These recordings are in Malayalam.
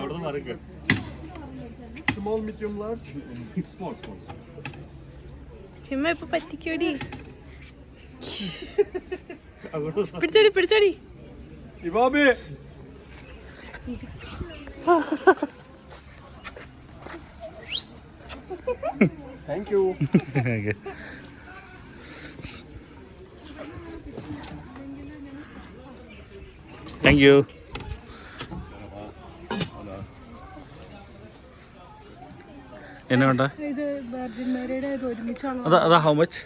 അവിടുന്ന് മാറിക്ക Small, medium, large. Small small Hima ഇപ്പൊ പറ്റിക്കോടി പിടിച്ചോടി പിടിച്ചോടി Ibabe! Thank you. Okay. Thank you. എന്നാ വേണ്ട ഇത് വെർജിൻ മേരിയുടെ ഇത് ഒരുമിച്ചാണോ അതാ അതാ how much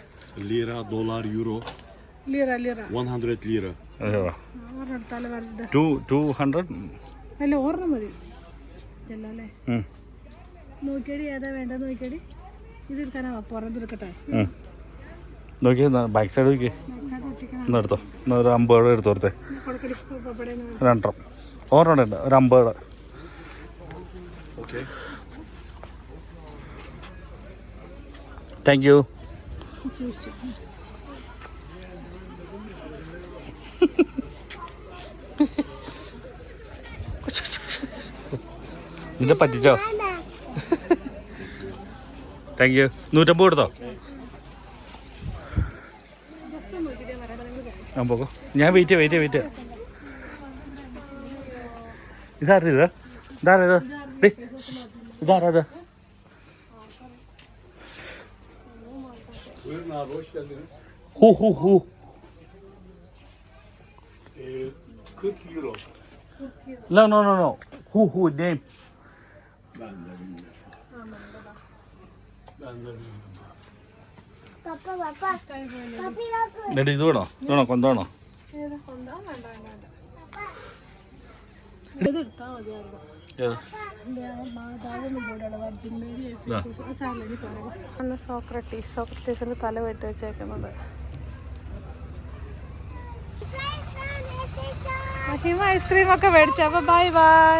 lira dollar euro lira lira 100 lira. അയ്യോ. വലുത്? ടു ടു ഹൺഡ്രഡ് അല്ല ഒരെണ്ണം മതി. അല്ലേ? നോക്കിയടി ഏതാ വേണ്ടത് നോക്കിയടി? ഇത് എടുക്കാനാ പുറത്തെടുക്കട്ടെ നോക്കി ബാക്ക് സൈഡ് നോക്കി. എന്നാ എടുത്തോ. ഒരു അമ്പത് രൂപ എടുത്തോ കൊടുത്തേ. രണ്ടെണ്ണം. ഓർമ്മ ഉണ്ട് ഒരു അമ്പത് രൂപ താങ്ക് യു നിന്നെ പറ്റിച്ചോ? താങ്ക് യു നൂറ്റമ്പത് കൊടുത്തോ? ഞാൻ പോകോ. ഞാൻ വെയിറ്റ് വെയിറ്റ് വെയിറ്റ് ഇതാരാ ഇത്? ഇതാരാ ഇത് ഡേ ഇതാരാ ഇത് Buyurun abi hoş geldiniz. Hu hu hu. Ee, 40 euro. No no no no. Hu hu name Ben de bilmiyorum. Ben de bilmiyorum. Papa, papa. Papi, loco. എന്നിട്ട് ഇത് വേണോ ഇത് വേണോ മതിയായിരുന്നു. സോക്രട്ടീസ് സോക്രട്ടീസിന്റെ തല വെട്ടി വെച്ചേക്കുന്നത്. ഹിമ ഐസ്ക്രീം ഒക്കെ മേടിച്ചു അപ്പൊ ബൈ ബൈ